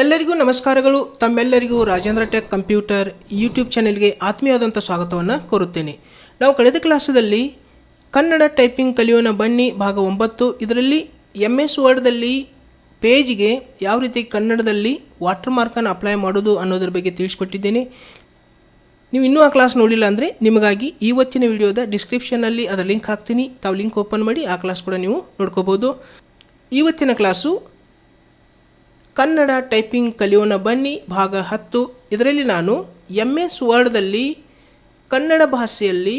ಎಲ್ಲರಿಗೂ ನಮಸ್ಕಾರಗಳು. ತಮ್ಮೆಲ್ಲರಿಗೂ ರಾಜೇಂದ್ರ ಟೆಕ್ ಕಂಪ್ಯೂಟರ್ ಯೂಟ್ಯೂಬ್ ಚಾನೆಲ್ಗೆ ಆತ್ಮೀಯವಾದಂಥ ಸ್ವಾಗತವನ್ನು ಕೋರುತ್ತೇನೆ. ನಾವು ಕಳೆದ ಕ್ಲಾಸದಲ್ಲಿ ಕನ್ನಡ ಟೈಪಿಂಗ್ ಕಲಿಯೋಣ ಬನ್ನಿ ಭಾಗ ಒಂಬತ್ತು. ಇದರಲ್ಲಿ ಎಂ ಎಸ್ ವರ್ಡ್ದಲ್ಲಿ ಪೇಜ್ಗೆ ಯಾವ ರೀತಿ ಕನ್ನಡದಲ್ಲಿ ವಾಟರ್ ಮಾರ್ಕನ್ನು ಅಪ್ಲೈ ಮಾಡೋದು ಅನ್ನೋದ್ರ ಬಗ್ಗೆ ತಿಳಿಸ್ಕೊಟ್ಟಿದ್ದೇನೆ. ನೀವು ಇನ್ನೂ ಆ ಕ್ಲಾಸ್ ನೋಡಿಲ್ಲ ಅಂದರೆ ನಿಮಗಾಗಿ ಇವತ್ತಿನ ವಿಡಿಯೋದ ಡಿಸ್ಕ್ರಿಪ್ಷನ್ನಲ್ಲಿ ಅದರ ಲಿಂಕ್ ಹಾಕ್ತೀನಿ. ತಾವು ಲಿಂಕ್ ಓಪನ್ ಮಾಡಿ ಆ ಕ್ಲಾಸ್ ಕೂಡ ನೀವು ನೋಡ್ಕೋಬೋದು. ಇವತ್ತಿನ ಕ್ಲಾಸು ಕನ್ನಡ ಟೈಪಿಂಗ್ ಕಲಿಯೋಣ ಬನ್ನಿ, ಭಾಗ ಹತ್ತು. ಇದರಲ್ಲಿ ನಾನು ಎಂ ಎಸ್ ವರ್ಡ್ದಲ್ಲಿ ಕನ್ನಡ ಭಾಷೆಯಲ್ಲಿ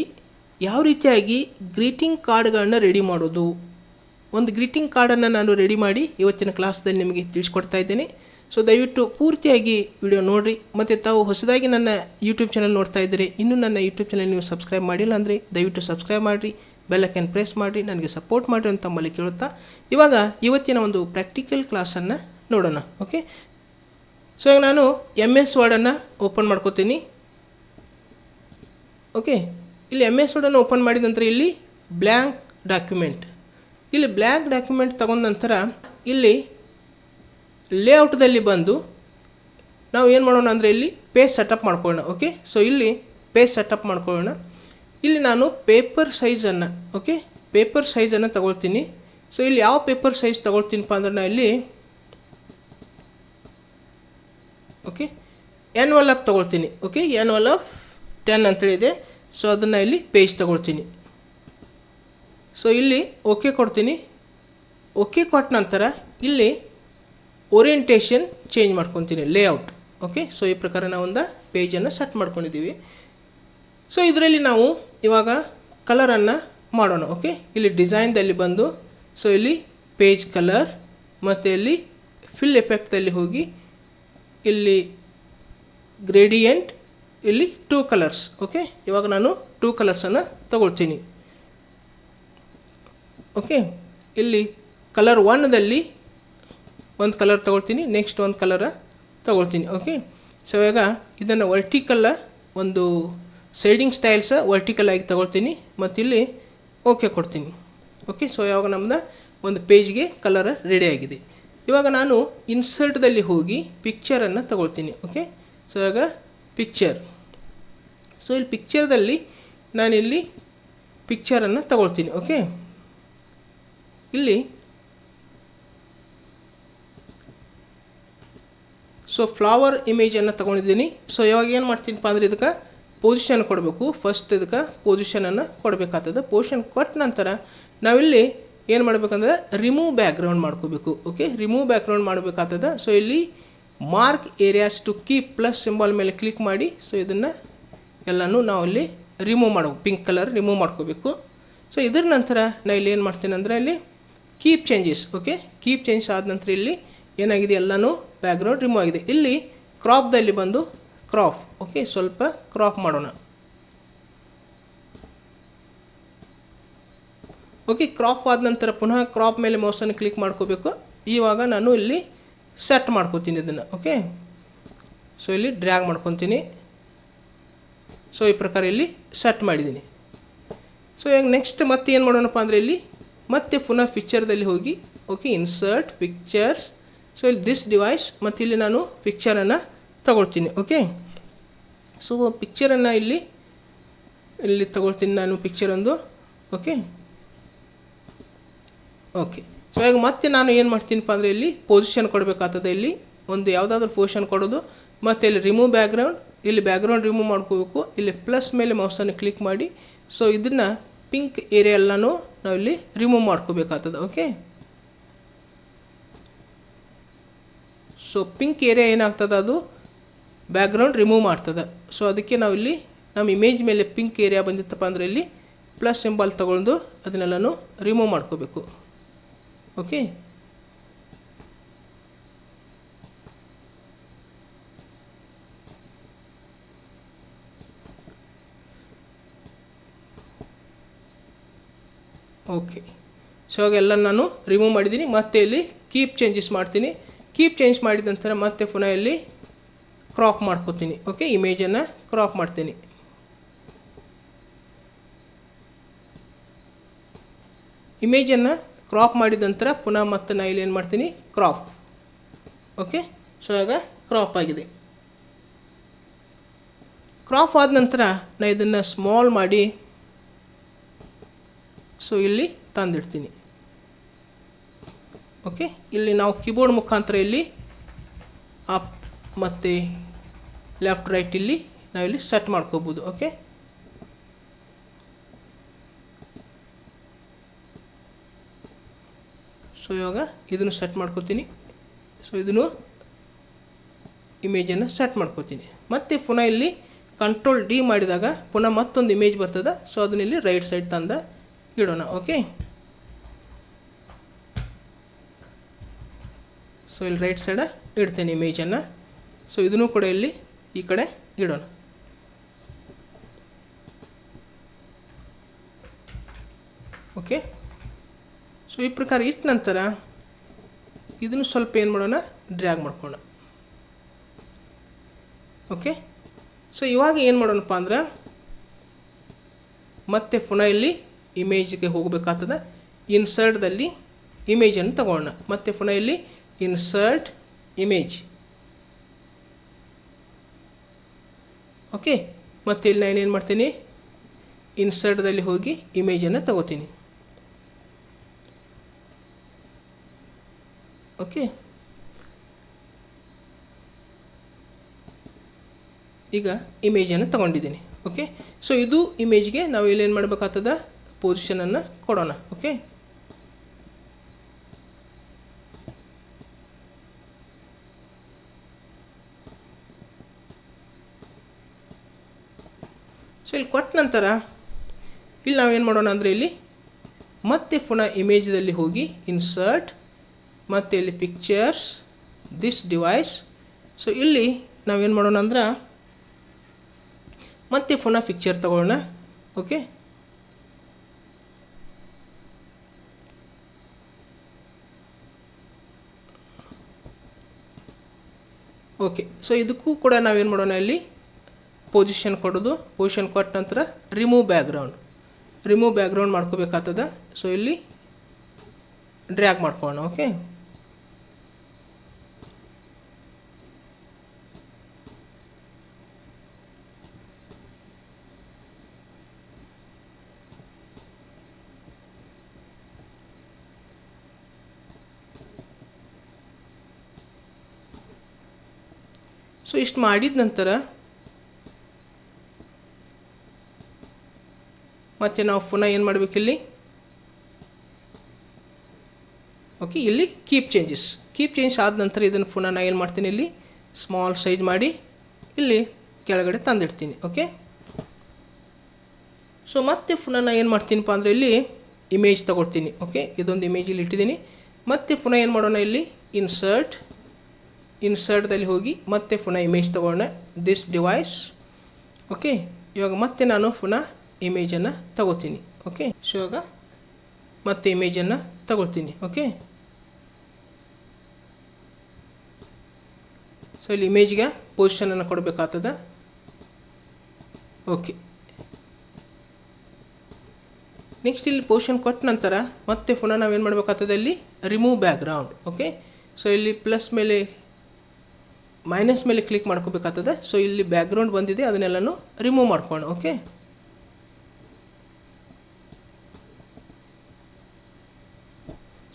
ಯಾವ ರೀತಿಯಾಗಿ ಗ್ರೀಟಿಂಗ್ ಕಾರ್ಡ್ಗಳನ್ನು ರೆಡಿ ಮಾಡೋದು. ಒಂದು ಗ್ರೀಟಿಂಗ್ ಕಾರ್ಡನ್ನು ನಾನು ರೆಡಿ ಮಾಡಿ ಇವತ್ತಿನ ಕ್ಲಾಸ್ದಲ್ಲಿ ನಿಮಗೆ ತಿಳಿಸ್ಕೊಡ್ತಾ ಇದ್ದೇನೆ. ಸೊ, ದಯವಿಟ್ಟು ಪೂರ್ತಿಯಾಗಿ ವಿಡಿಯೋ ನೋಡಿರಿ. ಮತ್ತು ತಾವು ಹೊಸದಾಗಿ ನನ್ನ ಯೂಟ್ಯೂಬ್ ಚಾನಲ್ ನೋಡ್ತಾ ಇದ್ದರೆ ಇನ್ನೂ ನನ್ನ ಯೂಟ್ಯೂಬ್ ಚಾನಲ್ ನೀವು ಸಬ್ಸ್ಕ್ರೈಬ್ ಮಾಡಿಲ್ಲ ಅಂದರೆ ದಯವಿಟ್ಟು ಸಬ್ಸ್ಕ್ರೈಬ್ ಮಾಡಿರಿ ಬೆಲ್ಲಕ್ಕನ್ನು ಪ್ರೆಸ್ ಮಾಡಿರಿ, ನನಗೆ ಸಪೋರ್ಟ್ ಮಾಡಿರಿ ಅಂತ ತಮ್ಮಲ್ಲಿ ಕೇಳುತ್ತಾ. ಇವಾಗ ಇವತ್ತಿನ ಒಂದು ಪ್ರಾಕ್ಟಿಕಲ್ ಕ್ಲಾಸನ್ನು ನೋಡೋಣ ಓಕೆ ಸೊ ಈಗ ನಾನು ಎಂ ಎಸ್ ವರ್ಡನ್ನು ಓಪನ್ ಮಾಡ್ಕೋತೀನಿ. ಓಕೆ ಇಲ್ಲಿ ಎಂ ಎಸ್ ವರ್ಡನ್ನು ಓಪನ್ ಮಾಡಿದ ನಂತರ ಇಲ್ಲಿ ಬ್ಲ್ಯಾಂಕ್ ಡಾಕ್ಯುಮೆಂಟ್ ಇಲ್ಲಿ ಬ್ಲ್ಯಾಂಕ್ ಡಾಕ್ಯುಮೆಂಟ್ ತಗೊಂಡ ನಂತರ ಇಲ್ಲಿ ಲೇಔಟ್ದಲ್ಲಿ ಬಂದು ನಾವು ಏನು ಮಾಡೋಣ ಅಂದರೆ ಇಲ್ಲಿ ಪೇಜ್ ಸೆಟಪ್ ಮಾಡ್ಕೊಳ್ಳೋಣ ಓಕೆ ಸೊ ಇಲ್ಲಿ ಪೇಜ್ ಸೆಟಪ್ ಮಾಡ್ಕೊಳ್ಳೋಣ. ಇಲ್ಲಿ ನಾನು ಪೇಪರ್ ಸೈಜನ್ನು ಓಕೆ ಪೇಪರ್ ಸೈಜನ್ನು ತಗೊಳ್ತೀನಿ. ಸೊ ಇಲ್ಲಿ ಯಾವ ಪೇಪರ್ ಸೈಜ್ ತಗೊಳ್ತೀನಪ್ಪ ಅಂದ್ರೆ ನಾನು ಇಲ್ಲಿ ಓಕೆ ಎನ್ವಲ್ ಆಫ್ ತೊಗೊಳ್ತೀನಿ. ಓಕೆ ಎನ್ವಲ್ ಆಫ್ ಟೆನ್ ಅಂತೇಳಿದೆ ಸೊ ಅದನ್ನು ಇಲ್ಲಿ ಪೇಜ್ ತೊಗೊಳ್ತೀನಿ. ಸೊ ಇಲ್ಲಿ ಓಕೆ ಕೊಡ್ತೀನಿ. ಓಕೆ ಕೊಟ್ಟ ನಂತರ ಇಲ್ಲಿ ಓರಿಯೆಂಟೇಷನ್ ಚೇಂಜ್ ಮಾಡ್ಕೊತೀನಿ ಲೇಔಟ್ ಓಕೆ ಸೊ ಈ ಪ್ರಕಾರ ನಾವು ಒಂದು ಪೇಜನ್ನು ಸೆಟ್ ಮಾಡ್ಕೊಂಡಿದ್ದೀವಿ. ಸೊ ಇದರಲ್ಲಿ ನಾವು ಇವಾಗ ಕಲರನ್ನು ಮಾಡೋಣ. ಓಕೆ ಇಲ್ಲಿ ಡಿಸೈನ್ದಲ್ಲಿ ಬಂದು ಸೊ ಇಲ್ಲಿ ಪೇಜ್ ಕಲರ್ ಮತ್ತು ಇಲ್ಲಿ ಫಿಲ್ ಎಫೆಕ್ಟಲ್ಲಿ ಹೋಗಿ ಇಲ್ಲಿ ಗ್ರೇಡಿಯಂಟ್ ಇಲ್ಲಿ ಟೂ ಕಲರ್ಸ್ ಓಕೆ ಇವಾಗ ನಾನು ಟೂ ಕಲರ್ಸನ್ನು ತಗೊಳ್ತೀನಿ. ಓಕೆ ಇಲ್ಲಿ ಕಲರ್ ಒನ್ದಲ್ಲಿ ಒಂದು ಕಲರ್ ತಗೊಳ್ತೀನಿ ನೆಕ್ಸ್ಟ್ ಒಂದು ಕಲರ ತಗೊಳ್ತೀನಿ ಓಕೆ ಸೊ ಇವಾಗ ಇದನ್ನು ವರ್ಟಿಕಲ್ಲ ಒಂದು ಸೈಡಿಂಗ್ ಸ್ಟೈಲ್ಸ ವರ್ಟಿಕಲ್ ಆಗಿ ತಗೊಳ್ತೀನಿ ಮತ್ತು ಇಲ್ಲಿ ಓಕೆ ಕೊಡ್ತೀನಿ ಓಕೆ ಸೊ ಯಾವಾಗ ನಮ್ಮದು ಒಂದು ಪೇಜ್ಗೆ ಕಲರ್ ರೆಡಿ ಆಗಿದೆ. ಇವಾಗ ನಾನು ಇನ್ಸರ್ಟ್ದಲ್ಲಿ ಹೋಗಿ ಪಿಕ್ಚರನ್ನು ತಗೊಳ್ತೀನಿ ಓಕೆ ಸೊ ಇವಾಗ ಪಿಕ್ಚರ್ ಸೊ ಇಲ್ಲಿ ಪಿಕ್ಚರ್ದಲ್ಲಿ ನಾನಿಲ್ಲಿ ಪಿಕ್ಚರನ್ನು ತಗೊಳ್ತೀನಿ ಓಕೆ ಇಲ್ಲಿ ಸೊ ಫ್ಲವರ್ ಇಮೇಜನ್ನು ತೊಗೊಂಡಿದ್ದೀನಿ. ಸೊ ಇವಾಗ ಏನು ಮಾಡ್ತೀನಿಪ್ಪ ಅಂದರೆ ಇದಕ್ಕೆ ಪೊಸಿಷನ್ ಕೊಡಬೇಕು. ಫಸ್ಟ್ ಇದಕ್ಕೆ ಪೊಸಿಷನನ್ನು ಕೊಡಬೇಕಾಗ್ತದೆ. ಪೊಸಿಷನ್ ಕೊಟ್ಟ ನಂತರ ನಾವಿಲ್ಲಿ ಏನು ಮಾಡಬೇಕಂದ್ರೆ ರಿಮೂವ್ ಬ್ಯಾಕ್ಗ್ರೌಂಡ್ ಮಾಡ್ಕೋಬೇಕು ಓಕೆ ರಿಮೂವ್ ಬ್ಯಾಕ್ಗ್ರೌಂಡ್ ಮಾಡಬೇಕಾಗ್ತದೆ. ಸೊ ಇಲ್ಲಿ mark areas to keep plus symbol ಮೇಲೆ ಕ್ಲಿಕ್ ಮಾಡಿ ಸೊ ಇದನ್ನು ಎಲ್ಲನೂ ನಾವು ಇಲ್ಲಿ ರಿಮೂವ್ ಮಾಡಬೇಕು ಪಿಂಕ್ ಕಲರ್ ರಿಮೂವ್ ಮಾಡ್ಕೋಬೇಕು. ಸೊ ಇದ್ರ ನಂತರ ನಾ ಇಲ್ಲಿ ಏನು ಮಾಡ್ತೀನಿ ಅಂದರೆ ಇಲ್ಲಿ keep changes okay keep changes ಆದ ನಂತರ ಇಲ್ಲಿ ಏನಾಗಿದೆ? ಎಲ್ಲನೂ ಬ್ಯಾಕ್ಗ್ರೌಂಡ್ ರಿಮೂವ್ ಆಗಿದೆ. ಇಲ್ಲಿ ಕ್ರಾಪ್ದಲ್ಲಿ ಬಂದು ಕ್ರಾಪ್ ಓಕೆ ಸ್ವಲ್ಪ ಕ್ರಾಪ್ ಮಾಡೋಣ. ಓಕೆ ಕ್ರಾಪ್ ಆದ ನಂತರ ಪುನಃ ಕ್ರಾಪ್ ಮೇಲೆ ಮೌಸನ್ನು ಕ್ಲಿಕ್ ಮಾಡ್ಕೋಬೇಕು. ಇವಾಗ ನಾನು ಇಲ್ಲಿ ಸೆಟ್ ಮಾಡ್ಕೋತೀನಿ ಇದನ್ನು ಓಕೆ ಸೊ ಇಲ್ಲಿ ಡ್ರ್ಯಾಗ್ ಮಾಡ್ಕೊತೀನಿ. ಸೊ ಈ ಪ್ರಕಾರ ಇಲ್ಲಿ ಸೆಟ್ ಮಾಡಿದ್ದೀನಿ. ಸೊ ಈಗ ನೆಕ್ಸ್ಟ್ ಮತ್ತೆ ಏನು ಮಾಡೋಣಪ್ಪ ಅಂದರೆ ಇಲ್ಲಿ ಮತ್ತೆ ಪುನಃ ಪಿಕ್ಚರ್ದಲ್ಲಿ ಹೋಗಿ ಓಕೆ ಇನ್ಸರ್ಟ್ ಪಿಕ್ಚರ್ಸ್ ಸೊ ಇಲ್ಲಿ ದಿಸ್ ಡಿವೈಸ್ ಮತ್ತು ಇಲ್ಲಿ ನಾನು ಪಿಕ್ಚರನ್ನು ತಗೊಳ್ತೀನಿ ಓಕೆ ಸೊ ಪಿಕ್ಚರನ್ನು ಇಲ್ಲಿ ಇಲ್ಲಿ ತಗೊಳ್ತೀನಿ ನಾನು ಪಿಕ್ಚರೊಂದು ಓಕೆ ಓಕೆ ಸೊ ಈಗ ಮತ್ತೆ ನಾನು ಏನು ಮಾಡ್ತೀನಪ್ಪ ಅಂದರೆ ಇಲ್ಲಿ ಪೊಸಿಷನ್ ಕೊಡಬೇಕಾಗ್ತದೆ. ಇಲ್ಲಿ ಒಂದು ಯಾವುದಾದ್ರೂ ಪೊಸಿಷನ್ ಕೊಡೋದು. ಮತ್ತು ಇಲ್ಲಿ ರಿಮೂವ್ ಬ್ಯಾಕ್ಗ್ರೌಂಡ್ ಇಲ್ಲಿ ಬ್ಯಾಕ್ಗ್ರೌಂಡ್ ರಿಮೂವ್ ಮಾಡ್ಕೋಬೇಕು. ಇಲ್ಲಿ ಪ್ಲಸ್ ಮೇಲೆ ಮೌಸನ್ನು ಕ್ಲಿಕ್ ಮಾಡಿ. ಸೊ ಇದನ್ನು ಪಿಂಕ್ ಏರಿಯಾ ಎಲ್ಲನೂ ನಾವಿಲ್ಲಿ ರಿಮೂವ್ ಮಾಡ್ಕೋಬೇಕಾಗ್ತದೆ. ಓಕೆ ಸೊ ಪಿಂಕ್ ಏರಿಯಾ ಏನಾಗ್ತದೆ ಅದು? ಬ್ಯಾಕ್ಗ್ರೌಂಡ್ ರಿಮೂವ್ ಮಾಡ್ತದೆ. ಸೊ ಅದಕ್ಕೆ ನಾವಿಲ್ಲಿ ನಮ್ಮ ಇಮೇಜ್ ಮೇಲೆ ಪಿಂಕ್ ಏರಿಯಾ ಬಂದಿತ್ತಪ್ಪ ಅಂದರೆ ಇಲ್ಲಿ ಪ್ಲಸ್ ಸಿಂಬಲ್ ತೊಗೊಂಡು ಅದನ್ನೆಲ್ಲನೂ ರಿಮೂವ್ ಮಾಡ್ಕೋಬೇಕು. ಓಕೆ ಓಕೆ ಸೊ ಎಲ್ಲ ನಾನು ರಿಮೂವ್ ಮಾಡಿದ್ದೀನಿ. ಮತ್ತೆ ಇಲ್ಲಿ ಕೀಪ್ ಚೇಂಜಸ್ ಮಾಡ್ತೀನಿ. ಕೀಪ್ ಚೇಂಜ್ ಮಾಡಿದ ನಂತರ ಮತ್ತೆ ಪುನಃ ಇಲ್ಲಿ ಕ್ರಾಪ್ ಮಾಡ್ಕೋತೀನಿ. ಓಕೆ ಇಮೇಜನ್ನು ಕ್ರಾಪ್ ಮಾಡ್ತೀನಿ. ಇಮೇಜನ್ನು ಕ್ರಾಪ್ ಮಾಡಿದ ನಂತರ ಪುನಃ ಮತ್ತೆ ನಾ ಇಲ್ಲಿ ಏನು ಮಾಡ್ತೀನಿ? ಕ್ರಾಪ್. ಓಕೆ ಸೊ ಆಗ ಕ್ರಾಪ್ ಆಗಿದೆ. ಕ್ರಾಪ್ ಆದ ನಂತರ ನಾನು ಇದನ್ನು ಸ್ಮಾಲ್ ಮಾಡಿ ಸೊ ಇಲ್ಲಿ ತಂದಿಡ್ತೀನಿ. ಓಕೆ ಇಲ್ಲಿ ನಾವು ಕೀಬೋರ್ಡ್ ಮುಖಾಂತರ ಇಲ್ಲಿ ಅಪ್ ಮತ್ತು ಲೆಫ್ಟ್ ರೈಟ್ ಇಲ್ಲಿ ನಾವಿಲ್ಲಿ ಸೆಟ್ ಮಾಡ್ಕೋಬೋದು. ಓಕೆ ಸೊ ಇವಾಗ ಇದನ್ನು ಸೆಟ್ ಮಾಡ್ಕೋತೀನಿ. ಸೊ ಇದನ್ನು ಇಮೇಜನ್ನು ಸೆಟ್ ಮಾಡ್ಕೋತೀನಿ. ಮತ್ತು ಪುನಃ ಇಲ್ಲಿ ಕಂಟ್ರೋಲ್ ಡಿ ಮಾಡಿದಾಗ ಪುನಃ ಮತ್ತೊಂದು ಇಮೇಜ್ ಬರ್ತದೆ. ಸೊ ಅದನ್ನ ಇಲ್ಲಿ ರೈಟ್ ಸೈಡ್ ತಂದ ಇಡೋಣ ಓಕೆ ಸೊ ಇಲ್ಲಿ ರೈಟ್ ಸೈಡ ಇಡ್ತೇನೆ ಇಮೇಜನ್ನು ಸೊ ಇದನ್ನು ಕೂಡ ಇಲ್ಲಿ ಈ ಕಡೆ ಇಡೋಣ. ಓಕೆ ಸೊ ಈ ಪ್ರಕಾರ ಇಟ್ಟ ನಂತರ ಇದನ್ನು ಸ್ವಲ್ಪ ಏನು ಮಾಡೋಣ? ಡ್ರ್ಯಾಗ್ ಮಾಡ್ಕೋಣ ಓಕೆ ಸೊ ಇವಾಗ ಏನು ಮಾಡೋಣಪ್ಪ ಅಂದ್ರೆ ಮತ್ತೆ ಪುನಃ ಇಲ್ಲಿ ಇಮೇಜ್ಗೆ ಹೋಗಬೇಕಾಗ್ತದೆ. ಇನ್ಸರ್ಟ್ದಲ್ಲಿ ಇಮೇಜನ್ನು ತಗೊಳ್ಳೋಣ. ಮತ್ತೆ ಪುನಃ ಇಲ್ಲಿ ಇನ್ಸರ್ಟ್ ಇಮೇಜ್ ಓಕೆ ಮತ್ತೆ ಇಲ್ಲಿ ನಾನು ಏನು ಮಾಡ್ತೀನಿ? ಇನ್ಸರ್ಟ್ದಲ್ಲಿ ಹೋಗಿ ಇಮೇಜನ್ನು ತಗೋತೀನಿ. ಓಕೆ ಈಗ ಇಮೇಜನ್ನು ತಗೊಂಡಿದ್ದೀನಿ ಓಕೆ ಸೊ ಇದು ಇಮೇಜ್ಗೆ ನಾವು ಇಲ್ಲೇನು ಮಾಡಬೇಕಾಗ್ತದ? ಪೊಸಿಷನನ್ನು ಕೊಡೋಣ ಓಕೆ ಸೊ ಇಲ್ಲಿ ಕೊಟ್ಟ ನಂತರ ಇಲ್ಲಿ ನಾವೇನು ಮಾಡೋಣ ಅಂದರೆ ಇಲ್ಲಿ ಮತ್ತೆ ಪುನಃ ಇಮೇಜ್ದಲ್ಲಿ ಹೋಗಿ ಇನ್ಸರ್ಟ್ ಮತ್ತು ಇಲ್ಲಿ ಪಿಕ್ಚರ್ಸ್ ದಿಸ್ ಡಿವೈಸ್ ಸೊ ಇಲ್ಲಿ ನಾವೇನು ಮಾಡೋಣ ಅಂದ್ರೆ ಮತ್ತೆ ಪುನಃ ಪಿಕ್ಚರ್ ತಗೊಳ್ಳೋಣ. ಓಕೆ ಓಕೆ ಸೊ ಇದಕ್ಕೂ ಕೂಡ ನಾವೇನು ಮಾಡೋಣ ಇಲ್ಲಿ? ಪೊಸಿಷನ್ ಕೊಡೋದು. ಪೊಸಿಷನ್ ಕೊಟ್ಟ ನಂತರ ರಿಮೂವ್ ಬ್ಯಾಕ್ಗ್ರೌಂಡ್ ರಿಮೂವ್ ಬ್ಯಾಕ್ಗ್ರೌಂಡ್ ಮಾಡ್ಕೋಬೇಕಾಗ್ತದ. ಸೊ ಇಲ್ಲಿ ಡ್ರ್ಯಾಗ್ ಮಾಡ್ಕೊಳ್ಳೋಣ. ಓಕೆ ಸೊ ಇಷ್ಟು ಮಾಡಿದ ನಂತರ ಮತ್ತೆ ನಾವು ಪುನಃ ಏನು ಮಾಡಬೇಕಿಲ್ಲಿ ಓಕೆ ಇಲ್ಲಿ ಕೀಪ್ ಚೇಂಜಸ್ ಕೀಪ್ ಚೇಂಜ್ ಆದ ನಂತರ ಇದನ್ನು ಪುನಃ ನಾನು ಏನು ಮಾಡ್ತೀನಿ ಇಲ್ಲಿ? ಸ್ಮಾಲ್ ಸೈಜ್ ಮಾಡಿ ಇಲ್ಲಿ ಕೆಳಗಡೆ ತಂದಿಡ್ತೀನಿ ಓಕೆ ಸೊ ಮತ್ತೆ ಪುನಃ ನಾನು ಏನು ಮಾಡ್ತೀನಿಪ್ಪ ಅಂದರೆ ಇಲ್ಲಿ ಇಮೇಜ್ ತಗೊಳ್ತೀನಿ ಓಕೆ ಇದೊಂದು ಇಮೇಜ್ ಇಲ್ಲಿ ಇಟ್ಟಿದ್ದೀನಿ. ಮತ್ತೆ ಪುನಃ ಏನು ಮಾಡೋಣ ಇಲ್ಲಿ? ಇನ್ಸರ್ಟ್ ಇನ್ಸರ್ಟ್ದಲ್ಲಿ ಹೋಗಿ ಮತ್ತೆ ಪುನಃ ಇಮೇಜ್ ತಗೊಳ್ಳೋಣ ದಿಸ್ ಡಿವೈಸ್ ಓಕೆ ಇವಾಗ ಮತ್ತೆ ನಾನು ಪುನಃ ಇಮೇಜನ್ನು ತಗೋತೀನಿ ಓಕೆ ಸೊ ಇವಾಗ ಮತ್ತೆ ಇಮೇಜನ್ನು ತಗೊಳ್ತೀನಿ ಓಕೆ ಸೊ ಇಲ್ಲಿ ಇಮೇಜ್ಗೆ ಪೊಸಿಷನನ್ನು ಕೊಡಬೇಕಾಗ್ತದ? ಓಕೆ ನೆಕ್ಸ್ಟ್ ಇಲ್ಲಿ ಪೊಸಿಷನ್ ಕೊಟ್ಟ ನಂತರ ಮತ್ತೆ ಪುನಃ ನಾವೇನು ಮಾಡಬೇಕಾಗ್ತದೆ ಇಲ್ಲಿ ರಿಮೂವ್ ಬ್ಯಾಕ್ಗ್ರೌಂಡ್ ಓಕೆ ಸೊ ಇಲ್ಲಿ ಪ್ಲಸ್ ಮೇಲೆ ಮೈನಸ್ ಮೇಲೆ ಕ್ಲಿಕ್ ಮಾಡ್ಕೋಬೇಕಾಗ್ತದೆ. ಸೊ ಇಲ್ಲಿ ಬ್ಯಾಕ್ಗ್ರೌಂಡ್ ಬಂದಿದೆ, ಅದನ್ನೆಲ್ಲನೂ ರಿಮೂವ್ ಮಾಡ್ಕೊಳ್ಳೋಣ ಓಕೆ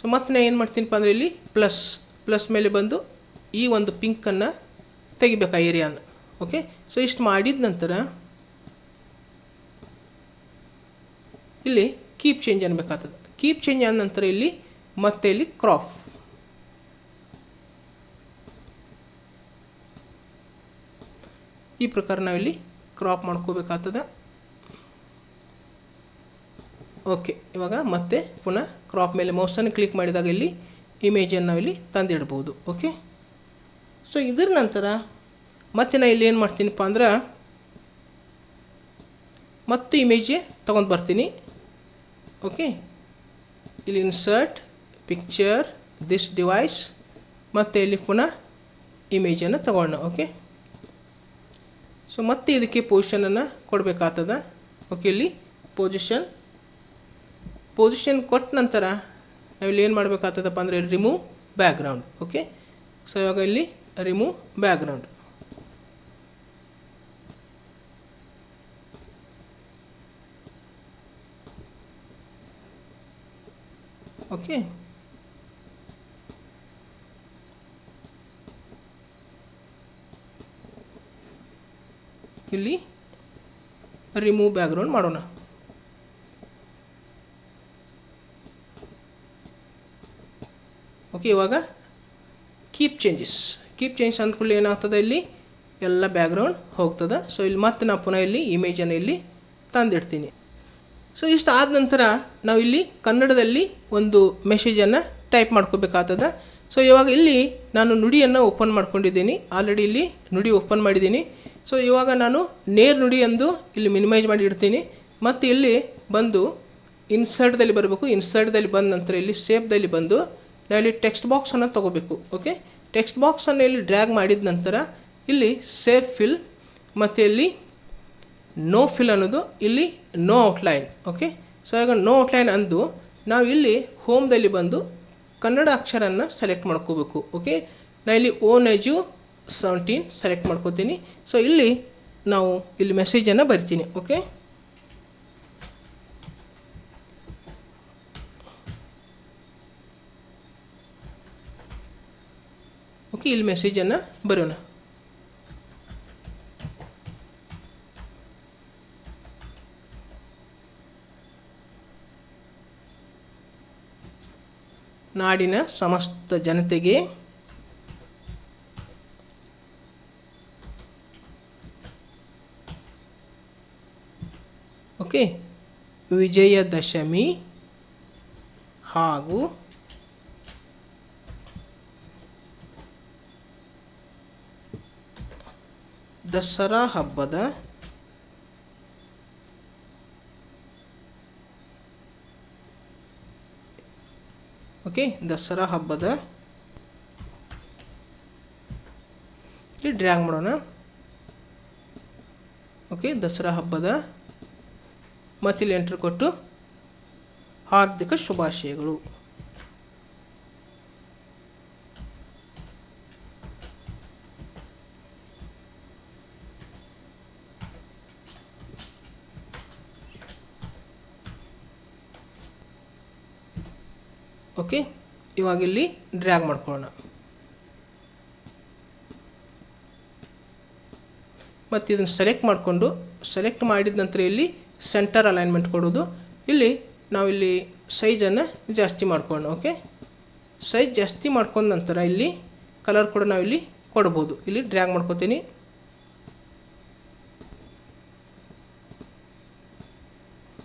ಸೊ ಮತ್ತೆ ನಾನು ಏನು ಮಾಡ್ತೀನಪ್ಪ ಅಂದರೆ ಇಲ್ಲಿ ಪ್ಲಸ್ ಪ್ಲಸ್ ಮೇಲೆ ಬಂದು ಈ ಒಂದು ಪಿಂಕನ್ನು ತೆಗಿಬೇಕು ಆ ಏರಿಯಾನ ಓಕೆ ಸೊ ಇಷ್ಟು ಮಾಡಿದ ನಂತರ ಇಲ್ಲಿ ಕೀಪ್ ಚೇಂಜ್ ಅನ್ಬೇಕಾಗ್ತದೆ. ಕೀಪ್ ಚೇಂಜ್ ಆದ ನಂತರ ಇಲ್ಲಿ ಮತ್ತೆ ಇಲ್ಲಿ ಕ್ರಾಪ್ ಈ ಪ್ರಕಾರ ನಾವಿಲ್ಲಿ ಕ್ರಾಪ್ ಮಾಡ್ಕೋಬೇಕಾಗ್ತದೆ. ಓಕೆ ಇವಾಗ ಮತ್ತೆ ಪುನಃ ಕ್ರಾಪ್ ಮೇಲೆ ಮೌಸನ್ನು ಕ್ಲಿಕ್ ಮಾಡಿದಾಗ ಇಲ್ಲಿ ಇಮೇಜನ್ನು ನಾವಿಲ್ಲಿ ತಂದಿಡ್ಬೋದು. ಓಕೆ ಸೊ ಇದರ ನಂತರ ಮತ್ತೆ ನಾನು ಇಲ್ಲಿ ಏನು ಮಾಡ್ತೀನಪ್ಪ ಅಂದ್ರೆ ಮತ್ತು ಇಮೇಜ್ ತೊಗೊಂಡು ಬರ್ತೀನಿ. ಓಕೆ ಇಲ್ಲಿ ಇನ್ಸರ್ಟ್ ಪಿಕ್ಚರ್ ದಿಸ್ ಡಿವೈಸ್ ಮತ್ತು ಇಲ್ಲಿ ಪುನಃ ಇಮೇಜನ್ನು ತಗೊಳ್ಳೋಣ. ಓಕೆ ಸೊ ಮತ್ತೆ ಇದಕ್ಕೆ ಪೊಸಿಷನನ್ನು ಕೊಡಬೇಕಾಗ್ತದ? ಓಕೆ ಇಲ್ಲಿ ಪೊಸಿಷನ್ ಪೊಸಿಷನ್ ಕೊಟ್ಟ ನಂತರ ನಾವಿಲ್ಲಿ ಏನು ಮಾಡಬೇಕಾಗ್ತದಪ್ಪ ಅಂದರೆ ರಿಮೂವ್ ಬ್ಯಾಕ್ಗ್ರೌಂಡ್ ಓಕೆ ಸೊ ಇವಾಗ ಇಲ್ಲಿ ರಿಮೂವ್ ಬ್ಯಾಕ್ಗ್ರೌಂಡ್ ಓಕೆ ಇಲ್ಲಿ ರಿಮೂವ್ ಬ್ಯಾಕ್ಗ್ರೌಂಡ್ ಮಾಡೋಣ. ಓಕೆ ಇವಾಗ ಕೀಪ್ ಚೇಂಜಸ್ ಕೀಪ್ ಚೇಂಜ್ ಅಂದ್ಕೊಳ್ಳಿ ಏನಾಗ್ತದೆ ಇಲ್ಲಿ? ಎಲ್ಲ ಬ್ಯಾಕ್ಗ್ರೌಂಡ್ ಹೋಗ್ತದೆ. ಸೊ ಇಲ್ಲಿ ಮತ್ತೆ ನಾವು ಪುನಃ ಇಲ್ಲಿ ಇಮೇಜನ್ನು ಇಲ್ಲಿ ತಂದಿಡ್ತೀನಿ. ಸೊ ಇಷ್ಟು ಆದ ನಂತರ ನಾವು ಇಲ್ಲಿ ಕನ್ನಡದಲ್ಲಿ ಒಂದು ಮೆಸೇಜನ್ನು ಟೈಪ್ ಮಾಡ್ಕೋಬೇಕಾಗ್ತದೆ. ಸೊ ಇವಾಗ ಇಲ್ಲಿ ನಾನು ನುಡಿಯನ್ನು ಓಪನ್ ಮಾಡ್ಕೊಂಡಿದ್ದೀನಿ. ಆಲ್ರೆಡಿ ಇಲ್ಲಿ ನುಡಿ ಓಪನ್ ಮಾಡಿದ್ದೀನಿ. ಸೊ ಇವಾಗ ನಾನು ನೇರ್ ನುಡಿ ಎಂದು ಇಲ್ಲಿ ಮಿನಿಮೈಸ್ ಮಾಡಿ ಇಡ್ತೀನಿ. ಮತ್ತು ಇಲ್ಲಿ ಬಂದು ಇನ್ಸರ್ಟ್ದಲ್ಲಿ ಬರಬೇಕು. ಇನ್ಸರ್ಟ್ದಲ್ಲಿ ಬಂದ ನಂತರ ಇಲ್ಲಿ ಸೇಫ್ದಲ್ಲಿ ಬಂದು ನಾವು ಇಲ್ಲಿ ಟೆಕ್ಸ್ಟ್ ಬಾಕ್ಸನ್ನು ತೊಗೋಬೇಕು ಓಕೆ ಟೆಕ್ಸ್ಟ್ ಬಾಕ್ಸನ್ನು ಇಲ್ಲಿ ಡ್ರ್ಯಾಗ್ ಮಾಡಿದ ನಂತರ ಇಲ್ಲಿ ಸೇಫ್ ಫಿಲ್ ಮತ್ತು ಇಲ್ಲಿ ನೋ ಫಿಲ್ ಅನ್ನೋದು ಇಲ್ಲಿ ನೋ ಔಟ್ಲೈನ್ ಓಕೆ ಸೊ ಈಗ ನೋ ಔಟ್ಲೈನ್ ಅಂದು ನಾವು ಇಲ್ಲಿ ಹೋಮ್ದಲ್ಲಿ ಬಂದು ಕನ್ನಡ ಅಕ್ಷರನ್ನು ಸೆಲೆಕ್ಟ್ ಮಾಡ್ಕೋಬೇಕು ಓಕೆ ನಾ ಇಲ್ಲಿ ಓನ್ ಎಜು ಸೆವೆಂಟೀನ್ ಸೆಲೆಕ್ಟ್ ಮಾಡ್ಕೋತೀನಿ. ಸೊ ಇಲ್ಲಿ ನಾವು ಇಲ್ಲಿ ಮೆಸೇಜನ್ನು ಬರ್ತೀನಿ ಓಕೆ ಓಕೆ ಇಲ್ಲಿ ಮೆಸೇಜನ್ನು ಬರೋಣ. ನಾಡಿನ ಸಮಸ್ತ ಜನತೆಗೆ ಓಕೆ. ವಿಜಯದಶಮಿ ಹಾಗೂ ದಸರಾ ಹಬ್ಬದ ಓಕೆ ದಸರಾ ಹಬ್ಬದ ಇಲ್ಲಿ ಡ್ರ್ಯಾಗ್ ಮಾಡೋಣ. ಓಕೆ ದಸರಾ ಹಬ್ಬದ ಮತ್ತಿಲ್ಲಿ ಎಂಟ್ರ್ ಕೊಟ್ಟು ಹಾರ್ದಿಕ ಶುಭಾಶಯಗಳು. ಓಕೆ, ಇವಾಗ ಇಲ್ಲಿ ಡ್ರ್ಯಾಗ್ ಮಾಡ್ಕೊಳ್ಳೋಣ. ಮತ್ತು ಇದನ್ನು ಸೆಲೆಕ್ಟ್ ಮಾಡಿಕೊಂಡು, ಸೆಲೆಕ್ಟ್ ಮಾಡಿದ ನಂತರ ಇಲ್ಲಿ ಸೆಂಟರ್ ಅಲೈನ್ಮೆಂಟ್ ಕೊಡೋದು. ಇಲ್ಲಿ ನಾವಿಲ್ಲಿ ಸೈಜನ್ನು ಜಾಸ್ತಿ ಮಾಡ್ಕೊಂಡು ಓಕೆ ಸೈಜ್ ಜಾಸ್ತಿ ಮಾಡ್ಕೊಂಡ ನಂತರ ಇಲ್ಲಿ ಕಲರ್ ಕೂಡ ನಾವಿಲ್ಲಿ ಕೊಡ್ಬೋದು. ಇಲ್ಲಿ ಡ್ರ್ಯಾಗ್ ಮಾಡ್ಕೋತೀನಿ.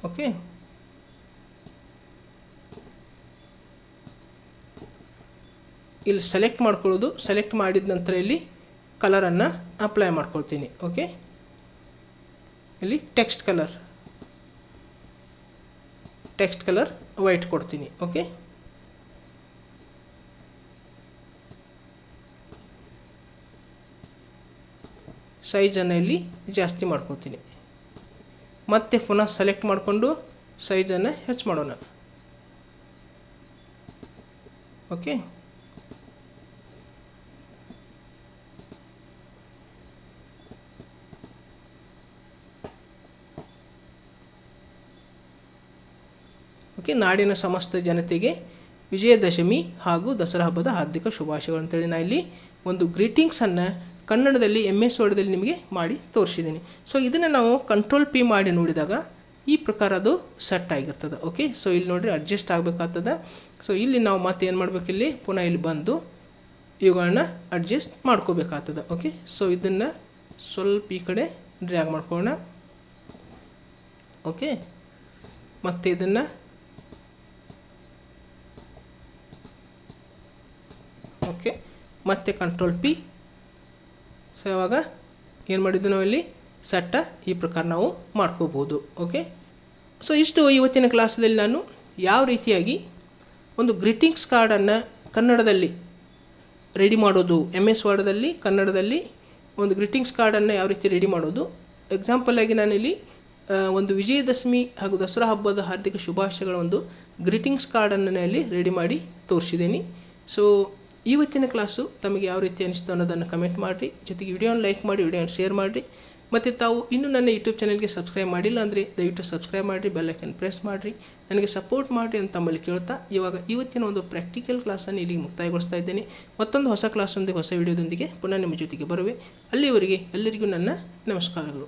ಓಕೆ ಇಲ್ಲಿ ಸೆಲೆಕ್ಟ್ ಮಾಡ್ಕೊಳ್ಳೋದು. ಸೆಲೆಕ್ಟ್ ಮಾಡಿದ ನಂತರ ಇಲ್ಲಿ ಕಲರನ್ನು ಅಪ್ಲೈ ಮಾಡ್ಕೊಳ್ತೀನಿ ಓಕೆ ಇಲ್ಲಿ text colour text colour white ಕೊಡ್ತೀನಿ ಓಕೆ ಸೈಜನ್ನು ಇಲ್ಲಿ ಜಾಸ್ತಿ ಮಾಡ್ಕೊತೀನಿ. ಮತ್ತೆ ಪುನಃ ಸೆಲೆಕ್ಟ್ ಮಾಡಿಕೊಂಡು ಸೈಜನ್ನು ಹೆಚ್ಚು ಮಾಡೋಣ. ಓಕೆ ಓಕೆ ನಾಡಿನ ಸಮಸ್ತ ಜನತೆಗೆ ವಿಜಯದಶಮಿ ಹಾಗೂ ದಸರಾ ಹಬ್ಬದ ಹಾರ್ದಿಕ ಶುಭಾಶಯಗಳು ಅಂತೇಳಿ ನಾನು ಇಲ್ಲಿ ಒಂದು ಗ್ರೀಟಿಂಗ್ಸನ್ನು ಕನ್ನಡದಲ್ಲಿ ಎಂ ಎಸ್ ವರ್ಡದಲ್ಲಿ ನಿಮಗೆ ಮಾಡಿ ತೋರಿಸಿದ್ದೀನಿ. ಸೊ ಇದನ್ನು ನಾವು ಕಂಟ್ರೋಲ್ ಪಿ ಮಾಡಿ ನೋಡಿದಾಗ ಈ ಪ್ರಕಾರ ಅದು ಸೆಟ್ ಆಗಿರ್ತದೆ. ಓಕೆ ಸೊ ಇಲ್ಲಿ ನೋಡಿರಿ ಅಡ್ಜಸ್ಟ್ ಆಗಬೇಕಾಗ್ತದೆ. ಸೊ ಇಲ್ಲಿ ನಾವು ಮತ್ತೆ ಏನು ಮಾಡಬೇಕು ಇಲ್ಲಿ? ಪುನಃ ಇಲ್ಲಿ ಬಂದು ಇವುಗಳನ್ನ ಅಡ್ಜಸ್ಟ್ ಮಾಡ್ಕೋಬೇಕಾಗ್ತದೆ. ಓಕೆ ಸೊ ಇದನ್ನು ಸ್ವಲ್ಪ ಈ ಕಡೆ ಡ್ರ್ಯಾಗ್ ಮಾಡ್ಕೊಳ್ಳೋಣ. ಓಕೆ ಮತ್ತು ಇದನ್ನು ಓಕೆ, ಮತ್ತೆ ಕಂಟ್ರೋಲ್ ಪಿ ಸೊ ಇವಾಗ ಏನು ಮಾಡಿದ್ದು ನಾವು ಇಲ್ಲಿ? ಸೆಟ್ಟ ಈ ಪ್ರಕಾರ ನಾವು ಮಾಡ್ಕೋಬೋದು, ಓಕೆ? ಸೊ ಇಷ್ಟು ಇವತ್ತಿನ ಕ್ಲಾಸಲ್ಲಿ ನಾನು ಯಾವ ರೀತಿಯಾಗಿ ಒಂದು ಗ್ರೀಟಿಂಗ್ಸ್ ಕಾರ್ಡನ್ನು ಕನ್ನಡದಲ್ಲಿ ರೆಡಿ ಮಾಡೋದು ಎಂ ಎಸ್ ವರ್ಡದಲ್ಲಿ ಕನ್ನಡದಲ್ಲಿ ಒಂದು ಗ್ರೀಟಿಂಗ್ಸ್ ಕಾರ್ಡನ್ನು ಯಾವ ರೀತಿ ರೆಡಿ ಮಾಡೋದು? ಎಕ್ಸಾಂಪಲ್ ಆಗಿ ನಾನಿಲ್ಲಿ ಒಂದು ವಿಜಯದಶಮಿ ಹಾಗೂ ದಸರಾ ಹಬ್ಬದ ಹಾರ್ದಿಕ ಶುಭಾಶಯಗಳ ಒಂದು ಗ್ರೀಟಿಂಗ್ಸ್ ಕಾರ್ಡನ್ನು ಇಲ್ಲಿ ರೆಡಿ ಮಾಡಿ ತೋರಿಸಿದ್ದೀನಿ. ಸೊ ಇವತ್ತಿನ ಕ್ಲಾಸು ತಮಗೆ ಯಾವ ರೀತಿ ಅನಿಸ್ತು ಅನ್ನೋದನ್ನು ಕಮೆಂಟ್ ಮಾಡಿರಿ. ಜೊತೆಗೆ ವಿಡಿಯೋನ ಲೈಕ್ ಮಾಡಿ ವಿಡಿಯೋನ ಶೇರ್ ಮಾಡಿರಿ. ಮತ್ತು ತಾವು ಇನ್ನೂ ನನ್ನ ಯೂಟ್ಯೂಬ್ ಚಾನಲ್ಗೆ ಸಬ್ಸ್ಕ್ರೈಬ್ ಮಾಡಿಲ್ಲ ಅಂದರೆ ದಯವಿಟ್ಟು ಸಬ್ಸ್ಕ್ರೈಬ್ ಮಾಡಿರಿ ಬೆಲ್ಲೈಕನ್ ಪ್ರೆಸ್ ಮಾಡಿರಿ. ನನಗೆ ಸಪೋರ್ಟ್ ಮಾಡಿರಿ ಅಂತ ತಮ್ಮಲ್ಲಿ ಕೇಳ್ತಾ ಇವಾಗ ಇವತ್ತಿನ ಒಂದು ಪ್ರಾಕ್ಟಿಕಲ್ ಕ್ಲಾಸನ್ನು ಇಲ್ಲಿಗೆ ಮುಕ್ತಾಯಗೊಳಿಸ್ತಾ ಇದ್ದೇನೆ. ಮತ್ತೊಂದು ಹೊಸ ಕ್ಲಾಸೊಂದಿಗೆ ಹೊಸ ವಿಡಿಯೋದೊಂದಿಗೆ ಪುನಃ ನಿಮ್ಮ ಜೊತೆಗೆ ಬರುವೆ. ಅಲ್ಲಿವರೆಗೆ ಎಲ್ಲರಿಗೂ ನನ್ನ ನಮಸ್ಕಾರಗಳು.